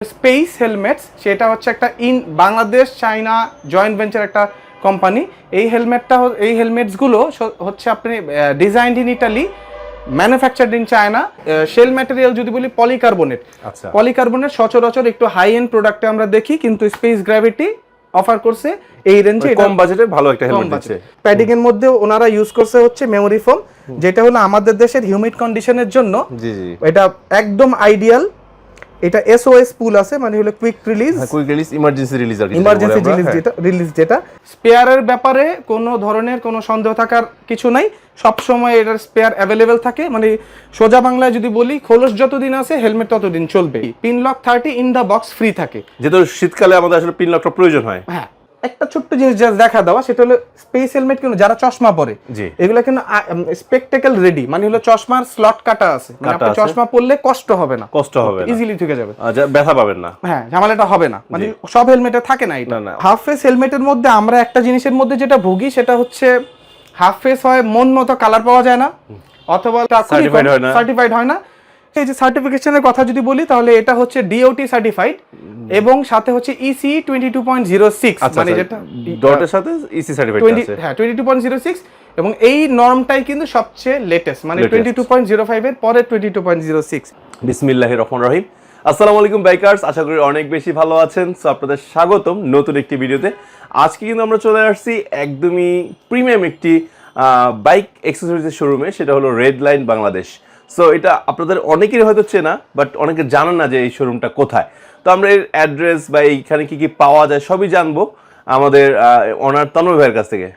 Space helmets সেটা হচ্ছে একটা in Bangladesh China joint venture একটা কোম্পানি এই হেলমেটটা এই হেলমেটসগুলো হচ্ছে আপনি designed in Italy manufactured in China shell material যদি বলি পলিকার্বনেট আচ্ছা। পলিকার্বনেট সচরাচর একটু হাই এন্ড প্রোডাক্টে আমরা দেখি কিন্তু স্পেস গ্র্যাভিটি অফার করছে এই রেঞ্জে কম বাজেটে ভালো একটা হেলমেট আছে প্যাডিং এর মধ্যে ওনারা ইউজ করছে হচ্ছে মেমোরি ফোম যেটা হলো আমাদের দেশের হিউমিড কন্ডিশনের জন্য এটা একদম আইডিয়াল এটা এসওএস পুল আছে মানে হলো quick release quick release emergency release আর ইমার্জেন্সি রিলিজ যেটা রিলিজ যেটা। স্পেয়ারের ব্যাপারে কোনো ধরনের কোনো সন্দেহ থাকার কিছু নাই। সব সময় এটার স্পেয়ার অ্যাভেলেবেল থাকে। মানে সোজা বাংলায় যদি বলি খোলস যতদিন আছে হেলমেট ততদিন চলবে। Pin lock thirty in the box free থাকে। হ্যাঁ। যেহেতু শীতকালে আমাদের আসলে পিন লকটা প্রয়োজন হয়। হ্যাঁ। একটা ছোট্ট জিনিস জাস্ট দেখা দেওয়া সেটা হলো স্পেস হেলমেট কিন্তু যারা চশমা পরে। এগুলো কিন্তু স্পেকটেকল রেডি মানে হলো চশমার স্লট কাটা আছে। মানে আপনি চশমা পরলে কষ্ট হবে না। কষ্ট হবে ইজিলি থেকে যাবে। ব্যথা পাবেন না। হ্যাঁ ঝামেলাটা হবে না। মানে সব হেলমেটে থাকে না এটা। হাফ ফেস হেলমেটের মধ্যে আমরা একটা জিনিসের মধ্যে যেটা ভুগি সেটা হচ্ছে হাফ ফেস হয় মন মতো কালার পাওয়া যায় না। অথবা। সার্টিফাইড হয় না। এই যে সার্টিফিকেশনের কথা যদি বলি তাহলে এটা হচ্ছে ডিওটি সার্টিফাইড এবং সাথে হচ্ছে E EC point zero six আচ্ছা মানে আচ্ছা। যেটা ডটের সাথে ইসি সার্টিফিকেট টোয়েন্টি আছে। হ্যাঁ twenty two point zero six এবং এই নর্মটাই কিন্তু সবচেয়ে লেটেস্ট মানে Latest। Twenty two point zero ফাইভের পরে twenty two point zero six বিসমিল্লাহির রহমান রহিম। আসসালামু আলাইকুম বাইকার্স। আশা করি অনেক বেশি ভালো আছেন। সো আপনাদের স্বাগতম নতুন একটি ভিডিওতে। আজকে কিন্তু আমরা চলে আসছি একদমই প্রিমিয়াম একটি বাইক এক্সেসরিজের শোরুমে সেটা হলো রেড লাইন বাংলাদেশ সো এটা আপনাদের অনেকেরই হয়তো চেনা বাট অনেকে জানেন না যে এই শোরুমটা কোথায়। তো আমরা এর অ্যাড্রেস বা এইখানে কি কি পাওয়া যায় সবই জানব আমাদের অনার তন্ময় ভাইয়ের কাছ থেকে।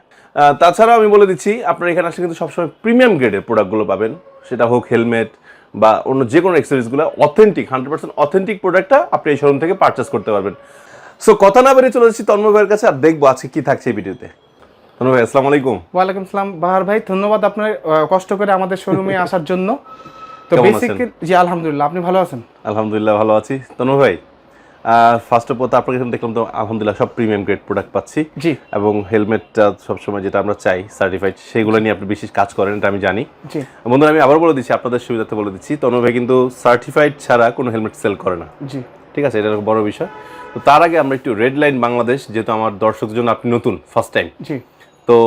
তাছাড়াও আমি বলে দিচ্ছি, আপনারা এখানে আসলে কিন্তু সবসময় প্রিমিয়াম গ্রেডের প্রোডাক্টগুলো পাবেন। সেটা হোক হেলমেট বা অন্য যে কোনো অ্যাক্সেসরিজগুলো অথেন্টিক হান্ড্রেড পার্সেন্ট অথেন্টিক প্রোডাক্টটা আপনি এই শোরুম থেকে পারচেস করতে পারবেন। সো কথা না বেরিয়ে চলে যাচ্ছি তন্ময় ভাইয়ের কাছে, আর দেখব আজকে কি থাকছে এই ভিডিওতে ভাই আসসালামু আলাইকুম। ওয়ালাইকুম সালাম। বাহার ভাই ধন্যবাদ আপনার কষ্ট করে আমাদের শোরুমে আসার জন্য। তো কেমন বেসিক আছেন? জি আলহামদুলিল্লাহ আপনি ভালো আছেন? আলহামদুলিল্লাহ ভালো আছি। ভাই ফার্স্ট অফ অল আপনার এখানে দেখলাম তো আলহামদুলিল্লাহ সব প্রিমিয়াম গ্রেড প্রোডাক্ট পাচ্ছি। জি। এবং হেলমেটটা সবসময় যেটা আমরা চাই সার্টিফাইড সেগুলো নিয়ে আপনি বিশেষ কাজ করেন এটা আমি জানি। জি। বন্ধুরা আমি আবার বলে দিচ্ছি আপনাদের সুবিধাতে বলে দিচ্ছি তনু ভাই কিন্তু সার্টিফাইড ছাড়া কোনো হেলমেট সেল করে না। জি। ঠিক আছে এটা বড় বিষয়। তো তার আগে আমরা একটু রেড লাইন বাংলাদেশ যেহেতু আমার দর্শকদের জন্য আপনি নতুন ফার্স্ট টাইম জি। তো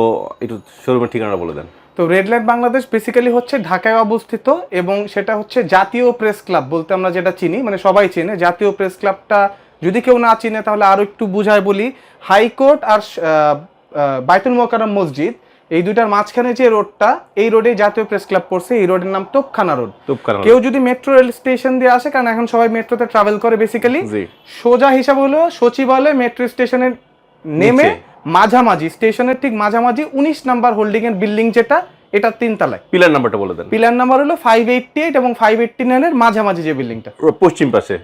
একটু শোরুমের ঠিকানাটা বলে দেন। তো রেড লাইট বাংলাদেশ বেসিক্যালি হচ্ছে ঢাকায় অবস্থিত এবং সেটা হচ্ছে জাতীয় প্রেস ক্লাব বলতে আমরা যেটা চিনি মানে সবাই চেনে। জাতীয় প্রেস ক্লাবটা যদি কেউ না চিনে তাহলে আরও একটু বুঝায় বলি। হাইকোর্ট আর বাইতুল মোকাররম মসজিদ এই দুইটার মাঝখানে যে রোডটা এই রোডে জাতীয় প্রেস ক্লাব পড়ছে। এই রোডের নাম তোপখানা রোড কেউ যদি মেট্রো রেল স্টেশন দিয়ে আসে কারণ এখন সবাই মেট্রোতে ট্রাভেল করে বেসিক্যালি সোজা হিসাব হলো সচিবালয় মেট্রো স্টেশনের নেমে। মাঝামাঝি স্টেশনের ঠিক মাঝামাঝি উনিশ নাম্বার হোল্ডিং এর বিল্ডিং যেটা এটা তিনতলায়। পিলার নাম্বারটা বলে দেন। পিলার নাম্বার হলো ফাইভ এইটটি এইট এবং ফাইভ এইটটি নাইনের মাঝামাঝি যে বিল্ডিংটা। পশ্চিম পাশে।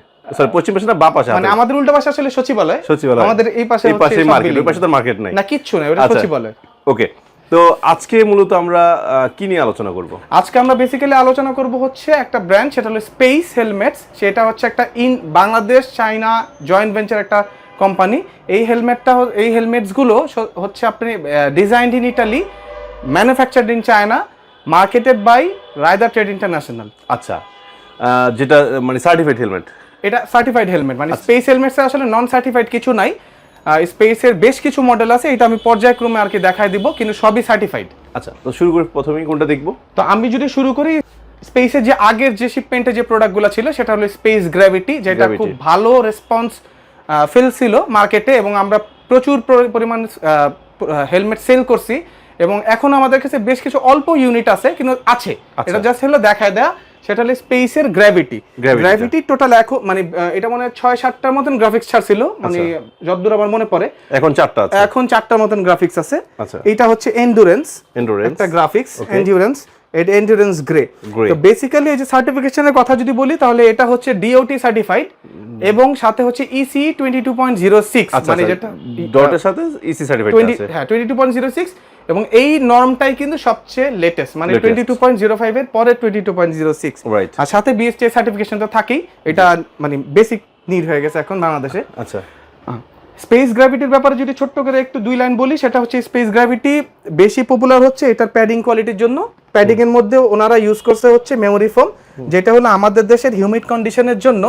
পশ্চিম পাশে না বা পাশে মানে আমাদের উল্টা পাশে আসলে সচিবালয়। সচিবালয়। আমাদের এই পাশে এই পাশে মার্কেট ওই পাশে তো মার্কেট নাই। না কিচ্ছু না ওটা আচ্ছা। সচিবালয়। ওকে তো আজকে মূলত আমরা কি নিয়ে আলোচনা করব? আজকে আমরা বেসিক্যালি আলোচনা করব হচ্ছে একটা ব্র্যান্ড সেটা হলো স্পেস হেলমেটস সেটা হচ্ছে একটা in Bangladesh China joint venture একটা কোম্পানি এই হেলমেটটা এই হেলমেটসগুলো হচ্ছে আপনি designed in Italy manufactured in China marketed by rider trade international আচ্ছা যেটা মানে সার্টিফাইড হেলমেট এটা সার্টিফাইড হেলমেট মানে আচ্ছা। স্পেস হেলমেটসে আসলে নন সার্টিফাইড কিছু নাই। স্পেসের বেশ কিছু মডেল আছে এটা আমি পর্যায়ক্রমে আর কি দেখাই দিব কিন্তু সবই সার্টিফাইড আচ্ছা তো শুরু করে প্রথমেই কোনটা দেখব? তো আমি যদি শুরু করি স্পেসের যে আগের যে শিপমেন্টে যে প্রোডাক্টগুলো ছিল সেটা হলো স্পেস গ্র্যাভিটি যেটা। খুব ভালো রেসপন্স ফেলছিল মার্কেটে এবং আমরা প্রচুর পরিমাণ হেলমেট সেল করছি এবং এখন আমাদের কাছে বেশ কিছু অল্প ইউনিট আছে কিন্তু আছে। আচ্ছা। এটা জাস্ট হলো দেখায় দেয়া। সেটা হলো স্পেসের গ্র্যাভিটি গ্র্যাভিটি টোটাল এখন মানে এটা মনে হয় ছয় সাতটার মতন গ্রাফিক্স ছাড়ছিল মানে আচ্ছা। যতদূর আমার মনে পড়ে। এখন চারটা এখন চারটার মতন গ্রাফিক্স আছে। আচ্ছা। এটা হচ্ছে এন্ডুরেন্স এন্ডুরেন্স একটা গ্রাফিক্স এন্ডুরেন্স এটা এন্ডুরেন্স গ্রে। তো বেসিক্যালি এই যে সার্টিফিকেশনের কথা যদি বলি তাহলে এটা হচ্ছে ডিওটি সার্টিফাইড এবং সাথে হচ্ছে E ইসি জিরো সিক্স আচ্ছা মানে আচ্ছা, যেটা ডটের সাথে ইসি সার্টিফাইড আছে। হ্যাঁ twenty two point zero six এবং এই নর্মটাই কিন্তু সবচেয়ে লেটেস্ট মানে Latest। Twenty two point zero ফাইভের পরে twenty two point zero six right আর সাথে বিএসটি সার্টিফিকেশন তো থাকেই এটা মানে বেসিক নিড হয়ে গেছে এখন বাংলাদেশে। আচ্ছা। স্পেস গ্র্যাভিটির ব্যাপারে যদি ছোট্ট করে একটু দুই লাইন বলি সেটা হচ্ছে স্পেস গ্র্যাভিটি বেশি পপুলার হচ্ছে এটার প্যাডিং কোয়ালিটির জন্য। প্যাডিং এর মধ্যে ওনারা ইউজ করছে হচ্ছে মেমোরি ফোম যেটা হলো আমাদের দেশের হিউমিড কন্ডিশনের জন্য।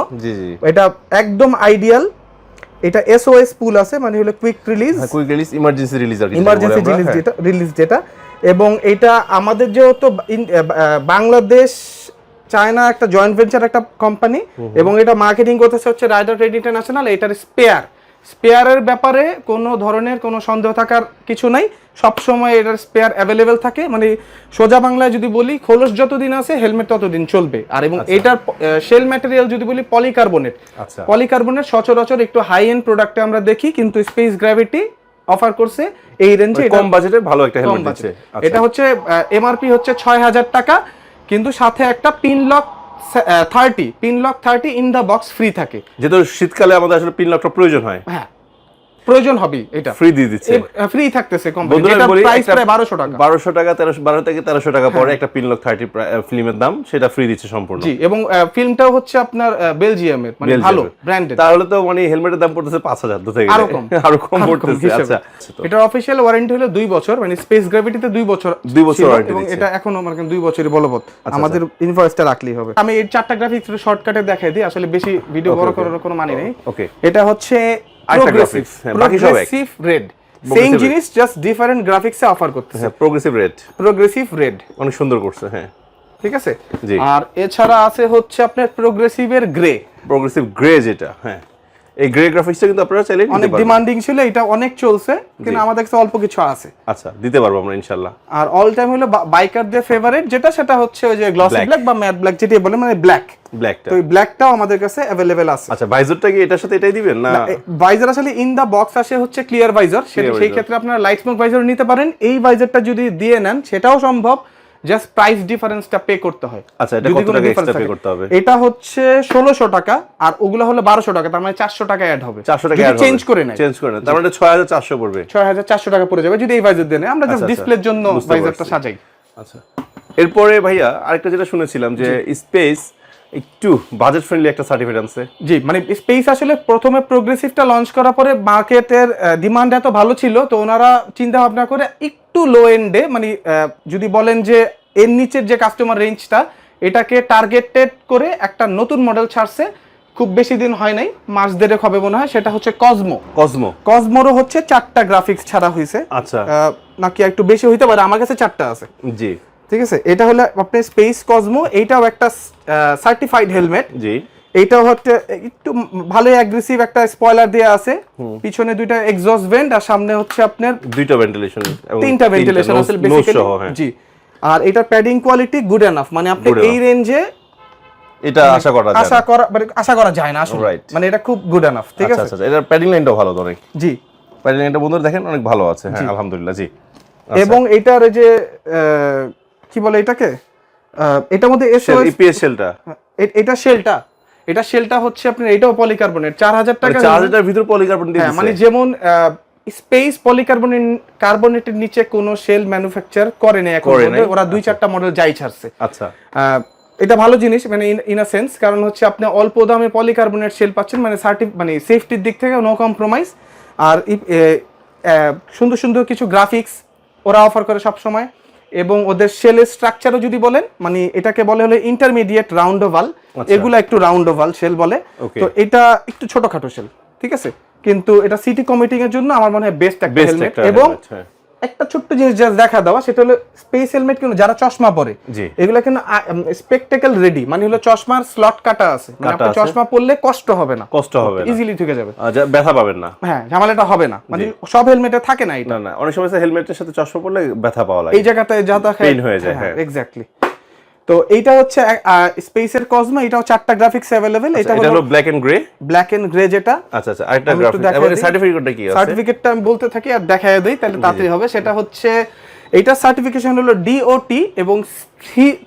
এটা একদম আইডিয়াল এটা এসওএস পুল আছে মানে হলো quick release quick release emergency release আর ইমার্জেন্সি রিলিজ যেটা রিলিজ যেটা। এবং এটা আমাদের যেহেতু বাংলাদেশ চায়না একটা জয়েন্ট ভেঞ্চার একটা কোম্পানি এবং এটা মার্কেটিং করতেছে হচ্ছে রাইডার ট্রেড ইন্টারন্যাশনাল এটার স্পেয়ার স্পেয়ারের ব্যাপারে কোনো ধরনের কোনো সন্দেহ থাকার কিছু নাই। সবসময় এটার স্পেয়ার অ্যাভেলেবেল থাকে। মানে সোজা বাংলায় যদি বলি খোলস যতদিন আছে হেলমেট ততদিন চলবে। আর এবং এটার শেল ম্যাটেরিয়াল যদি বলি পলিকার্বনেট আচ্ছা। পলিকার্বনেট সচরাচর একটু হাই এন্ড প্রোডাক্টে আমরা দেখি কিন্তু স্পেস গ্র্যাভিটি অফার করছে এই রেঞ্জে কম বাজেটে ভালো একটা হেলমেট বাজেট। দিচ্ছে। আচ্ছা। এটা হচ্ছে এমআরপি হচ্ছে ছয় হাজার টাকা কিন্তু সাথে একটা pin lock thirty pin lock thirty in the box free থাকে। যেহেতু শীতকালে আমাদের আসলে পিন লকটা প্রয়োজন হয়। হ্যাঁ। প্রয়োজন হবে এটা। ফ্রি দিয়ে দিচ্ছে। ফ্রি থাকতেছে কোম্পানি এটা প্রাইস প্রায় বারোশো টাকা। বারোশো টাকা তেরোশো বারো থেকে তেরোশো টাকা পরে হ্যাঁ। একটা পিন লক থার্টি ফিল্মের দাম সেটা ফ্রি দিচ্ছে সম্পূর্ণ। জি এবং ফিল্মটাও হচ্ছে আপনার বেলজিয়ামের মানে ভালো। ব্র্যান্ডেড তাহলে তো মানে হেলমেটের দাম পড়তেছে পাঁচ হাজার দু থেকে। আরও কম। আরও কম পড়তেছে আচ্ছা এটার অফিসিয়াল ওয়ারেন্টি হলো দুই বছর মানে স্পেস গ্র্যাভিটিতে দুই বছর দুই বছর ছিল warranty এবং এটা এখনও মানে দুই বছরই বলবৎ। আমাদের ইনভয়েসটা রাখলেই হবে। আমি এই চারটা গ্রাফিক্স শর্টকাটে দেখাই দিই আসলে বেশি ভিডিও বড় করার কোনো মানে নেই। ওকে এটা হচ্ছে প্রোগ্রেসিভ। প্রোগ্রেসিভ রেড সেম জিনিস জাস্ট ডিফারেন্ট গ্রাফিক্সে অফার করতেছে। প্রোগ্রেসিভ রেড প্রোগ্রেসিভ রেড অনেক সুন্দর করছে হ্যাঁ। ঠিক আছে? জি। আর এছাড়া আছে হচ্ছে আপনার প্রোগ্রেসিভের গ্রে প্রোগ্রেসিভ গ্রে যেটা হ্যাঁ। এই গ্রে গ্রাফিক্সটা কিন্তু আপনারা চাইলে অনেক ডিমান্ডিং ছিল এটা অনেক চলছে কিন্তু আমাদের কাছে অল্প কিছু আছে। আচ্ছা দিতে পারব আমরা ইনশাল্লাহ আর অল টাইম হলো বাইকারদের ফেভারিট যেটা সেটা হচ্ছে ওই যে গ্লসি ব্ল্যাক বা ম্যাট ব্ল্যাক যেটি বলে মানে ব্ল্যাক ব্ল্যাকটা তো ওই ব্ল্যাকটাও আমাদের কাছে অ্যাভেলেবেল আছে। আচ্ছা ভাইজরটা কি এটার সাথে এটাই দিবেন না? ভাইজার আসলে ইন দা বক্স আসে হচ্ছে ক্লিয়ার ভাইজার সেটা সেই ক্ষেত্রে আপনারা লাইট স্মোক ভাইজার নিতে পারেন। এই ভাইজারটা যদি দিয়ে নেন সেটাও সম্ভব। জাস্ট প্রাইস ডিফারেন্সটা পে করতে হয়। আচ্ছা এটা কত টাকা এক্সট্রা পে করতে হবে? এটা হচ্ছে 1600 টাকা আর ওগুলা হলো 1200 টাকা তার মানে চারশো টাকা অ্যাড হবে। 400 টাকা চেঞ্জ করে নেয়। চেঞ্জ করে নেয় তার মানে 6400 পড়বে। ছয় হাজার চারশো টাকা পড়ে যাবে যদি এই ভাইজার দেন। আমরা জাস্ট আচ্ছা, ডিসপ্লের জন্য ভাইজারটা সাজাই। আচ্ছা। এরপরে ভাইয়া আরেকটা যেটা শুনেছিলাম যে স্পেস একটু বাজেট ফ্রেন্ডলি একটা সার্টিফিকেট আনছে। জি মানে স্পেস আসলে প্রথমে প্রোগ্রেসিভটা লঞ্চ করার পরে মার্কেটের ডিমান্ড এত ভালো ছিল তো ওনারা চিন্তা ভাবনা করে একটু লো এন্ডে মানে যদি বলেন যে এর নিচের যে কাস্টমার রেঞ্জটা এটাকে টার্গেটেড করে একটা নতুন মডেল ছাড়ছে খুব বেশি দিন হয় নাই মাস দেড়েক হবে মনে হয় সেটা হচ্ছে কসমো কজমো কসমোরও হচ্ছে চারটা গ্রাফিক্স ছাড়া হয়েছে আচ্ছা। নাকি একটু বেশি হইতে পারে আমার কাছে চারটা আছে। জি। ঠিক আছে? এটা হলো আপনার স্পেস কসমো এইটাও একটা সার্টিফাইড হেলমেট জি। এইটাও হচ্ছে একটু ভালোই অ্যাগ্রেসিভ একটা স্পয়লার দেওয়া আছে। পিছনে দুইটা এক্সস্ট ভেন্ট আর সামনে হচ্ছে আপনার দুইটা ভেন্টিলেশন এবং তিনটা ভেন্টিলেশন আছে বেসিক্যালি জি। আর এটা প্যাডিং কোয়ালিটি গুড এনাফ মানে আপনি এই রেঞ্জে এটা আশা করা যায় আশা করা মানে আশা করা যায় না আসলে. মানে এটা খুব গুড এনাফ ঠিক আচ্ছা আছে? আচ্ছা এটা প্যাডিং লাইনটাও ভালো তো অনেক। জি। প্যাডিং লাইনটা বন্ধুরা দেখেন অনেক ভালো আছে। হ্যাঁ আলহামদুলিল্লাহ জি। আচ্ছা। এবং এটার যে কি বলে এটাকে? এটার মধ্যে ইপিএস এটা শেলটা এটা শেলটা হচ্ছে আপনার এটাও পলিকার্বনেট চার হাজার টাকা চার হাজার ভিতর পলিকার্বন দিয়ে হ্যাঁ মানে যেমন স্পেস পলিকার্বনেট কার্বনেটের নিচে কোনো সেল ম্যানুফ্যাকচার করে না এখন ওরা দুই চারটা মডেল যাই ছাড়ছে। আচ্ছা। এটা ভালো জিনিস মানে ইন আ সেন্স কারণ হচ্ছে আপনি অল্প দামে পলিকার্বনেট সেল পাচ্ছেন মানে সার্টি মানে সেফটির দিক থেকে নো কম্প্রোমাইজ আর সুন্দর সুন্দর কিছু গ্রাফিক্স ওরা অফার করে সব সময় এবং ওদের শেলের স্ট্রাকচারও যদি বলেন মানে এটাকে বলে হলো ইন্টারমিডিয়েট রাউন্ড ওভাল এগুলা একটু রাউন্ড ওভাল শেল বলে। তো এটা একটু ছোটখাটো শেল ঠিক আছে? কিন্তু এটা সিটি কমিটিং এর জন্য আমার মনে হয় বেস্ট একটা হেলমেট এবং হ্যাঁ। একটা ছোট্ট জিনিস যা দেখা দেওয়া সেটা হলো স্পেস হেলমেট কিন্তু যারা চশমা পরে এগুলো কিন্তু স্পেকটেকল রেডি মানে হলো চশমার স্লট কাটা আছে। মানে আপনি চশমা পরলে কষ্ট হবে না। কষ্ট হবে ইজিলি ঢুকে যাবে। আহ, ব্যথা পাবেন না। হ্যাঁ ঝামেলাটা হবে না। মানে সব হেলমেটে থাকে না এটা। না না অনেক সময় হেলমেটের সাথে চশমা পরলে ব্যথা পাওয়া লাগে। এই জায়গাটায় যা দেখা পেইন হয়ে যায়, হ্যাঁ। এক্স্যাক্টলি তো এইটা হচ্ছে স্পেসের কসমা এটাও চারটা গ্রাফিক্স অ্যাভেলেবেল এটা এটা হলো black and grey black and grey যেটা। আচ্ছা আচ্ছা আরেকটা আমি একটু গ্রাফিক দেখাই এবারে সার্টিফিকেটটা কি আছে? সার্টিফিকেটটা আমি বলতে থাকি আর দেখায় দেই তাহলে তাড়াতাড়ি হবে। সেটা হচ্ছে এইটার সার্টিফিকেশন হলো ডিওটি এবং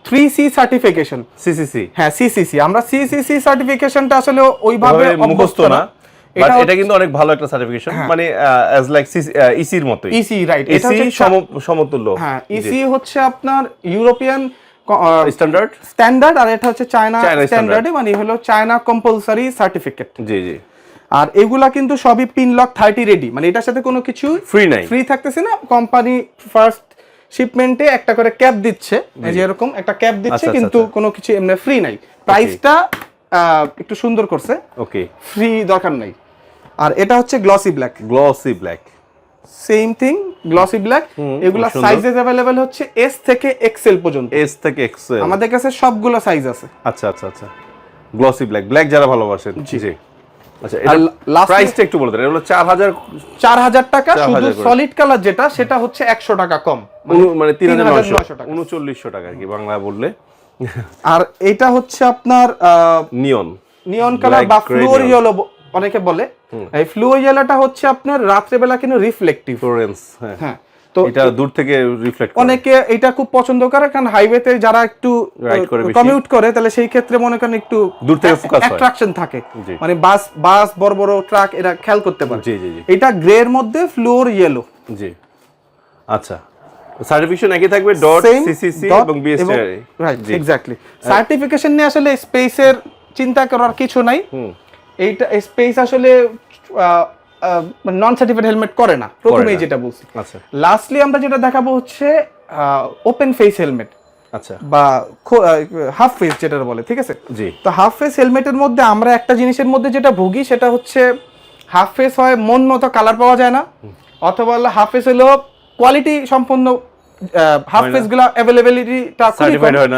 থ্রি সি সার্টিফিকেশন সিসিসি হ্যাঁ সিসিসি আমরা সিসিসি সার্টিফিকেশনটা আসলে ওইভাবে ভাবে মুখস্থ না। এটা এটা কিন্তু অনেক ভালো একটা সার্টিফিকেশন মানে অ্যাজ লাইক ইসির মতোই। ইসি রাইট এটা ইসি হচ্ছে সমতুল্য। হ্যাঁ ইসি হচ্ছে আপনার ইউরোপিয়ান স্ট্যান্ডার্ড স্ট্যান্ডার্ড আর এটা হচ্ছে চায়না। স্ট্যান্ডার্ডে মানে হলো চায়না কম্পালসারি সার্টিফিকেট জি জি। আর এগুলা কিন্তু সবই পিন লক থার্টি রেডি মানে এটার সাথে কোনো কিছু ফ্রি নাই। ফ্রি থাকতেছে না। কোম্পানি ফার্স্ট শিপমেন্টে একটা করে ক্যাপ দিচ্ছে যে এরকম একটা ক্যাপ দিচ্ছে আচ্ছা, কিন্তু আচ্ছা। কোনো কিছু এমনি ফ্রি নাই। প্রাইসটা একটু সুন্দর করছে। ওকে ফ্রি দরকার নাই। আর এটা হচ্ছে glossy black glossy black same thing glossy black এগুলা সাইজেস অ্যাভেলেবেল হচ্ছে এস থেকে এক্সেল পর্যন্ত। এস থেকে এক্সেল আমাদের কাছে সবগুলো সাইজ আছে। আচ্ছা আচ্ছা আচ্ছা। গ্লসি ব্ল্যাক ব্ল্যাক যারা ভালোবাসেন জি। আচ্ছা আর এটা প্রাইসটা একটু বলে দেন। এটা হলো চার হাজার চার হাজার টাকা শুধু সলিড কালার যেটা সেটা হচ্ছে একশো টাকা কম। মানে তিন হাজার 3,900 টাকা। উনচল্লিশশো টাকা আর কি বাংলা বললে। আর এটা হচ্ছে আপনার নিয়ন নিয়ন কালার বা ফ্লোর ইয়েলো অনেকে বলে এই ইয়েলোটা হচ্ছে আপনার রাত্রেবেলা কিন্তু রিফ্লেক্টিভ ফ্লোরেন্স হ্যাঁ। হ্যাঁ তো এটা দূর থেকে রিফ্লেক্ট অনেকে এটা খুব পছন্দ করে কারণ হাইওয়েতে যারা একটু। কমিউট করে তাহলে সেই ক্ষেত্রে মনে করেন একটু দূর থেকে হয়। অ্যাট্রাকশন থাকে। মানে বাস বাস বড় বড় ট্রাক এরা খেয়াল করতে পারে। জি জি এটা গ্রে এর মধ্যে ফ্লোর ইয়েলো জি। আচ্ছা। সার্টিফিকেশন একই থাকবে ডট সিসিসি এবং বিএসটি রাইট এক্স্যাক্টলি সার্টিফিকেশন নিয়ে আসলে স্পেসের চিন্তা করার কিছু নাই। হুম। এইটা স্পেস আসলে নন সার্টিফাইড হেলমেট করে না। প্রথমেই যেটা বলছি। আচ্ছা। লাস্টলি আমরা যেটা দেখাবো হচ্ছে ওপেন ফেস হেলমেট আচ্ছা। বা হাফ ফেস যেটা বলে ঠিক আছে? জি। তো হাফ ফেস হেলমেটের মধ্যে আমরা একটা জিনিসের মধ্যে যেটা ভুগি সেটা হচ্ছে হাফ ফেস হয় মন মতো কালার পাওয়া যায় না। অথবা হাফ ফেস হলো কোয়ালিটি সম্পন্ন হাফ হয় ফেসগুলা অ্যাভেলেবিলিটিটা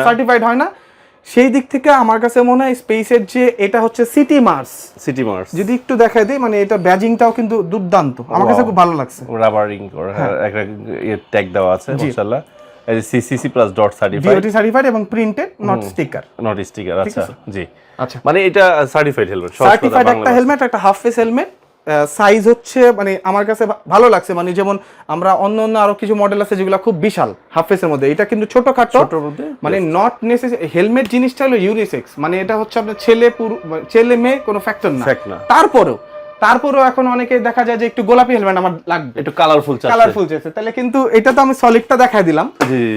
সার্টিফাইড হয় না। সেই দিক থেকে আমার কাছে মনে হয় স্পেসের যে এটা হচ্ছে সিটি মার্স। City Mars. যদি একটু দেখাই দিই মানে এটা ব্যাজিংটাও কিন্তু দুর্দান্ত। আমার কাছে খুব ভালো লাগছে। রাবারিং করে হ্যাঁ। একটা ইয়ে ট্যাগ দেওয়া আছে মাশাআল্লাহ। CCC plus dot certified DOT certified এবং printed not sticker not sticker আচ্ছা জি। আচ্ছা। মানে এটা সার্টিফাইড হেলমেট সার্টিফাইড একটা হেলমেট একটা হাফ ফেস হেলমেট সাইজ হচ্ছে মানে আমার কাছে ভালো লাগছে। মানে যেমন আমরা অন্য অন্য আরও কিছু মডেল আছে যেগুলো খুব বিশাল হাফ ফেসের মধ্যে। এটা কিন্তু ছোটখাটো ছোটর মানে নট নেসেসারি হেলমেট জিনিসটা হলো ইউনিসেক্স মানে এটা হচ্ছে আপনার ছেলে মানে ছেলে মেয়ে কোনো ফ্যাক্টর না। তারপরেও তারপরেও এখন অনেকে দেখা যায় যে একটু গোলাপি হেলমেট আমার লাগবে। একটু কালারফুল কালারফুল চেয়েছে তাহলে কিন্তু এটা তো আমি সলিডটা দেখাই দিলাম।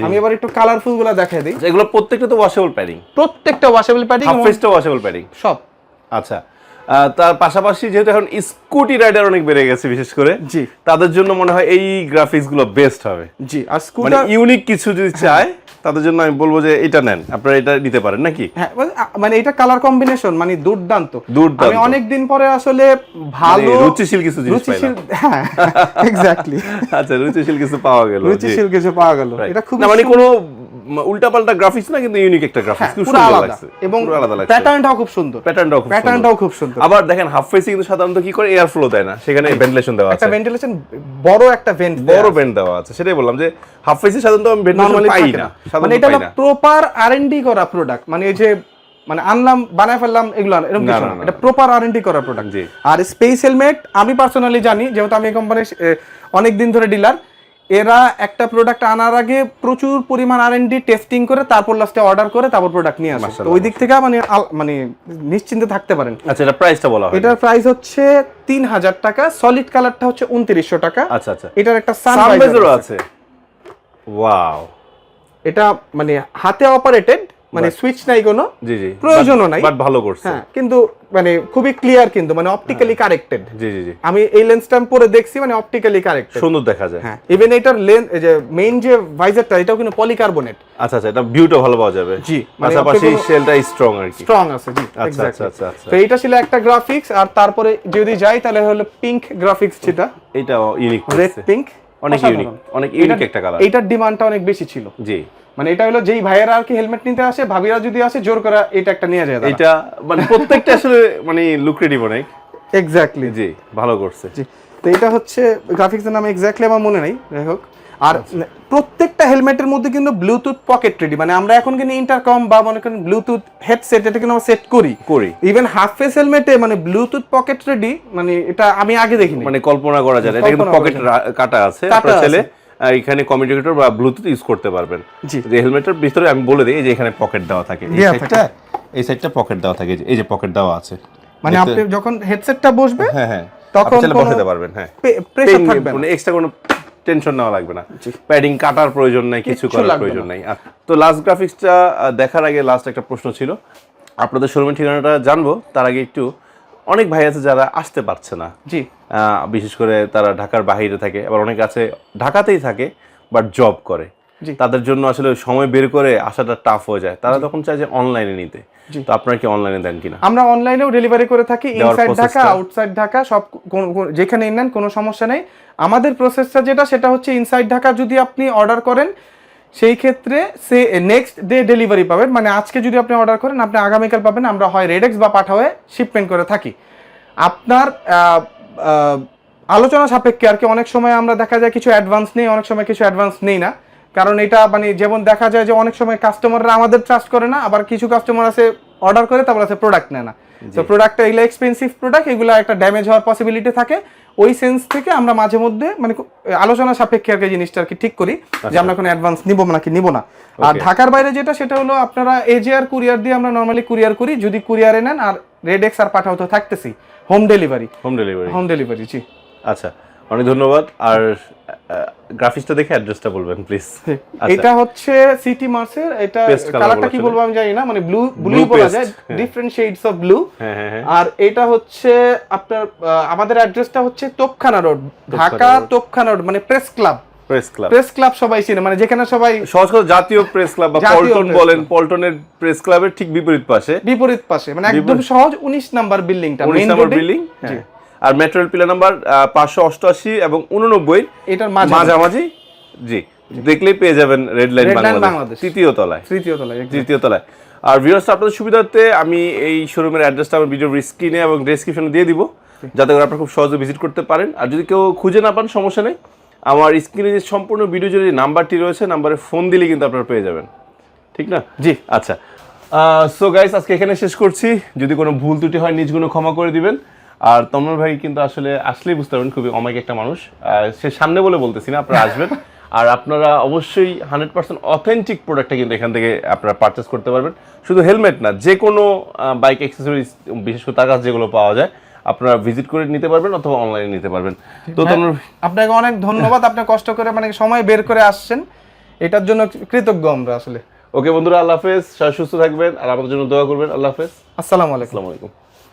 আমি এবার একটু কালারফুলগুলা দেখাই দিই। আচ্ছা, এগুলো প্রত্যেকটা তো ওয়াশেবল প্যাডিং প্রত্যেকটা ওয়াশেবল প্যাডিং হাফ ফেসটা ওয়াশেবল প্যাডিং সব। আচ্ছা। তার পাশাপাশি যেহেতু এখন স্কুটি রাইডার অনেক বেড়ে গেছে বিশেষ করে জি। তাদের জন্য মনে হয় এই গ্রাফিক্সগুলো বেস্ট হবে। জি আর মানে স্কুটার ইউনিক কিছু যদি চায় তাদের জন্য আমি বলব যে এটা নেন। আপনারা এটা নিতে পারেন নাকি? হ্যাঁ মানে- মানে এটা কালার কম্বিনেশন মানে দুর্দান্ত। দুর্দান্ত। আমি অনেক দিন পরে আসলে ভালো মানে রুচিশীল কিছু জিনিস রুচিশীল হ্যাঁ এক্স্যাক্টলি আচ্ছা রুচিশীল কিছু পাওয়া গেল রুচিশীল কিছু পাওয়া গেল। এটা খুব মানে কোনো উল্টাপাল্টা গ্রাফিক্স না কিন্তু ইউনিক একটা গ্রাফিক্স খুব সুন্দর লাগছে। এবং আলাদা লাগছে। প্যাটার্নটাও খুব সুন্দর। প্যাটার্নটাও খুব প্যাটার্নটাও খুব সুন্দর। আবার দেখেন হাফ ফেসে কিন্তু সাধারণত কি করে? এয়ার ফ্লো দেয় না। সেখানে ভেন্টিলেশন দেওয়া একটা ভেন্টিলেশন বড় একটা ভেন্ট বড় ভেন্ট দেওয়া আছে। সেটাই বললাম যে হাফ ফেসে সাধারণত আমি ভেন্টিলেশন পাই না। মানে এটা প্রপার আরএনডি করা প্রোডাক্ট মানে এই যে মানে আনলাম বানায় ফেললাম এগুলো এরকম কিছু না, এটা প্রপার আরএনডি করা প্রোডাক্ট। আর স্পেস হেলমেট আমি পার্সোনালি জানি যেহেতু আমি এই কোম্পানির অনেক দিন ধরে ডিলার এরা একটা প্রোডাক্ট আনার আগে প্রচুর পরিমাণ আর এন ডি টেস্টিং করে তারপর লাস্টে অর্ডার করে তারপর প্রোডাক্ট নিয়ে আসে। ওই দিক থেকে মানে মানে নিশ্চিন্তে থাকতে পারেন। আচ্ছা এটা প্রাইসটা বলা হয়। এটার প্রাইস হচ্ছে তিন হাজার টাকা সলিড কালারটা হচ্ছে উনত্রিশশো টাকা। আচ্ছা আচ্ছা। এটার একটা সানরাইজারও আছে। ওয়াও এটা মানে হাতে অপারেটেড মানে সুইচ নাই কোনো জি জি. প্রয়োজনও নাই। বাট ভালো করছে। হ্যাঁ কিন্তু মানে খুবই ক্লিয়ার কিন্তু মানে অপটিক্যালি কারেক্টেড জি জি জি। আমি এই লেন্সটা আমি পরে দেখছি মানে অপটিক্যালি কারেক্টেড সুন্দর দেখা যায়। হ্যাঁ ইভেন এটার লেন্স যে মেইন যে ভাইজারটা এটাও কিন্তু পলিকার্বনেট আচ্ছা আচ্ছা এটা ভিউটা ভালো পাওয়া যাবে। জি, মানে পাশাপাশি শেলটা স্ট্রং আর কি। স্ট্রং আছে জি আচ্ছা আচ্ছা আচ্ছা আচ্ছা। তো এটা ছিল একটা গ্রাফিক্স আর তারপরে যদি যাই তাহলে হলো পিঙ্ক গ্রাফিক্স যেটা। এটা ইউনিক রেড পিঙ্ক অনেক ইউনিক অনেক ইউনিক একটা কালার এটার ডিমান্ডটা অনেক বেশি ছিল। জি। মানে এটা হলো যেই ভাইয়েরা আর কি হেলমেট নিতে আসে ভাবিরা যদি আসে জোর করা এটা একটা নিয়ে যায় এটা মানে প্রত্যেকটা আসলে মানে লুক্রেটিভ অনেক। এক্স্যাক্টলি জি ভালো করছে। জি তো এটা হচ্ছে গ্রাফিক্সের নাম এক্স্যাক্টলি আমার মনে নেই যাই হোক। আর প্রত্যেকটা হেলমেটের মধ্যে কিন্তু ব্লুটুথ পকেট রেডি মানে আমরা এখন কিন্তু ইন্টারকম বা মনে করেন ব্লুটুথ হেডসেট এটা কিন্তু আমরা সেট করি। করি। ইভেন হাফ ফেস হেলমেটে মানে ব্লুটুথ পকেট রেডি মানে এটা আমি আগে দেখিনি। মানে কল্পনা করা যায় এটা কিন্তু পকেট কাটা আছে আপনার ছেলে। এখানে কমিউনিকেটর বা ব্লুটুথ ইউজ করতে পারবেন। যে হেলমেটের ভিতরে আমি বলে দিই যে এখানে পকেট দেওয়া থাকে। এই সাইডটা এই সাইডটা পকেট দেওয়া থাকে এই যে- পকেট দেওয়া আছে। মানে আপনি যখন হেডসেটটা বসবে হ্যাঁ হ্যাঁ। তখন কোনো বসাতে পারবেন হ্যাঁ। প্রেসার থাকবে না। মানে এক্সট্রা কোনো টেনশন নেওয়া লাগবে না। প্যাডিং কাটার প্রয়োজন নাই কিছু করার প্রয়োজন নাই। তো লাস্ট গ্রাফিক্সটা দেখার আগে লাস্ট একটা প্রশ্ন ছিল। আপনাদের শোরুমের ঠিকানাটা জানব তার আগে একটু অনেক ভাই আছে যারা আসতে পারছে না। জি। বিশেষ করে তারা ঢাকার বাইরে থাকে আবার অনেক আছে ঢাকাতেই থাকে বাট জব করে। তাদের জন্য আসলে সময় বের করে আসাটা টাফ হয়ে যায়। তারা তখন চায় যে অনলাইনে নিতে। তো আপনারা কি অনলাইনে দেন কিনা? আমরা অনলাইনেও ডেলিভারি করে থাকি ইনসাইড ঢাকা? আউটসাইড ঢাকা সব যেখানে নেন কোনো সমস্যা নেই। আমাদের প্রসেসটা যেটা সেটা হচ্ছে ইনসাইড ঢাকা যদি আপনি অর্ডার করেন সেই ক্ষেত্রে সে নেক্সট ডে ডেলিভারি পাবেন। মানে আজকে যদি আপনি অর্ডার করেন, আপনি আগামীকাল পাবেন। আমরা হয় রেডেক্স বা পাঠাওয়ে শিপমেন্ট করে থাকি। আপনার আলোচনা সাপেক্ষে আর কি অনেক সময় আমরা দেখা যায় কিছু অ্যাডভান্স নেই, অনেক সময় কিছু অ্যাডভান্স নেই না। কারণ এটা মানে যেমন দেখা যায় যে অনেক সময় কাস্টমাররা আমাদের ট্রাস্ট করে না, আবার কিছু কাস্টমার আছে অর্ডার করে, তারপর আছে প্রোডাক্ট নেয় না। তো প্রোডাক্টটা এগুলো এক্সপেন্সিভ প্রোডাক্ট এগুলো একটা ড্যামেজ হওয়ার পসিবিলিটি থাকে। ওই সেন্স থেকে আমরা মাঝে মধ্যে মানে আলোচনা সাপেক্ষে আর কি জিনিসটা আর কি ঠিক করি যে আমরা কোনো অ্যাডভান্স নিব নাকি নিব না। আর ঢাকার বাইরে যেটা সেটা হলো আপনারা এজিআর কুরিয়ার দিয়ে আমরা নর্মালি কুরিয়ার করি। যদি কুরিয়ারে নেন আর রেডেক্স আর পাঠাও তো থাকতেছি। Home delivery home delivery home delivery জি। আচ্ছা। অনেক ধন্যবাদ। আর গ্রাফিক্সটা দেখে অ্যাড্রেসটা বলবেন প্লিজ আচ্ছা। এটা হচ্ছে সিটি মার্সের এটা কালারটা কি বলব আমি জানি না মানে ব্লু ব্লু বলা যায়। ডিফারেন্ট শেডস অফ ব্লু আর এটা হচ্ছে আপনার আমাদের অ্যাড্রেসটা হচ্ছে তোপখানা রোড ঢাকা। তোপখানা রোড মানে press club press club press club সবাই চিনে মানে যেখানে সবাই সহজ কথা জাতীয় প্রেস ক্লাব বা পল্টন বলেন পল্টনের প্রেস ক্লাবের ঠিক বিপরীত পাশে। বিপরীত পাশে মানে একদম সহজ উনিশ নাম্বার বিল্ডিংটা উনিশ মেইন নম্বর রোডে বিল্ডিং আর মেট্রোল পিলার নাম্বার পাঁচশো অষ্টআশি এবং উননব্বই এটার মাঝামাঝি। জি দেখলেই পেয়ে যাবেন রেড লাইন বাংলাদেশ। তৃতীয় তলায়। তৃতীয় তলায় তৃতীয় তলায়। আর ভিউয়ার্স আপনাদের সুবিধার্থে আমি এই শোরুমের অ্যাড্রেসটা আমার ভিডিও স্ক্রিনে এবং ডেসক্রিপশনে দিয়ে দিব যাতে করে আপনারা খুব সহজে ভিজিট করতে পারেন। আর যদি কেউ খুঁজে না পান সমস্যা নেই। আমার স্ক্রিনে যে সম্পূর্ণ ভিডিও যে নাম্বারটি রয়েছে নাম্বারে ফোন দিলে কিন্তু আপনারা পেয়ে যাবেন। ঠিক না? জি। আচ্ছা। সো গাইস আজকে এখানে শেষ করছি। যদি কোনো ভুল ত্রুটি হয় নিজ গুণ ক্ষমা করে দিবেন। আর তমর ভাই কিন্তু আসলে আসলেই বুঝতে পারবেন খুবই অমায়িক একটা মানুষ। সে সামনে বলে বলতেছি না আপনারা আসবেন। আর আপনারা অবশ্যই হান্ড্রেড পার্সেন্ট অথেন্টিক প্রোডাক্টটা কিন্তু এখান থেকে আপনারা পারচেস করতে পারবেন। শুধু হেলমেট না যে কোনো বাইক অ্যাক্সেসরিজ বিশেষ করে তার কাছে যেগুলো পাওয়া যায় আপনারা ভিজিট করে নিতে পারবেন অথবা অনলাইনে নিতে পারবেন। তো তমর আপনাকে অনেক ধন্যবাদ। আপনি কষ্ট করে মানে সময় বের করে আসছেন। এটার জন্য কৃতজ্ঞ আমরা আসলে। ওকে বন্ধুরা আল্লাহ হাফেজ। সুস্থ থাকবেন আর আমাদের জন্য দোয়া করবেন। আল্লাহ হাফেজ। আসসালামু আলাইকুম। আসসালামু আলাইকুম।